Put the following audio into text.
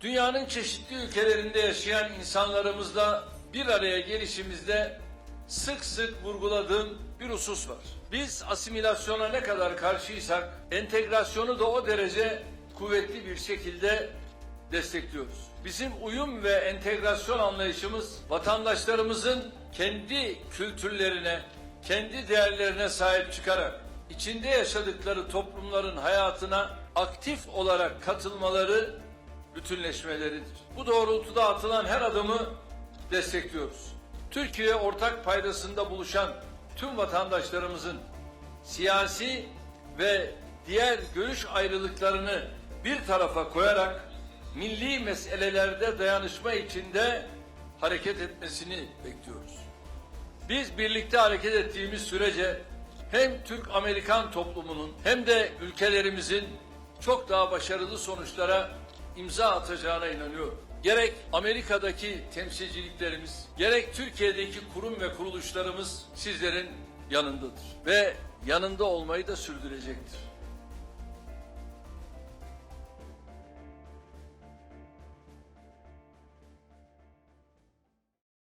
Dünyanın çeşitli ülkelerinde yaşayan insanlarımızla bir araya gelişimizde sık sık vurguladığım bir husus var. Biz asimilasyona ne kadar karşıysak entegrasyonu da o derece kuvvetli bir şekilde destekliyoruz. Bizim uyum ve entegrasyon anlayışımız vatandaşlarımızın kendi kültürlerine, kendi değerlerine sahip çıkarak içinde yaşadıkları toplumların hayatına aktif olarak katılmaları bütünleşmeleridir. Bu doğrultuda atılan her adımı destekliyoruz. Türkiye ortak paydasında buluşan tüm vatandaşlarımızın siyasi ve diğer görüş ayrılıklarını bir tarafa koyarak milli meselelerde dayanışma içinde hareket etmesini bekliyoruz. Biz birlikte hareket ettiğimiz sürece hem Türk-Amerikan toplumunun hem de ülkelerimizin çok daha başarılı sonuçlara imza atacağına inanıyorum. Gerek Amerika'daki temsilciliklerimiz, gerek Türkiye'deki kurum ve kuruluşlarımız sizlerin yanındadır ve yanında olmayı da sürdürecektir.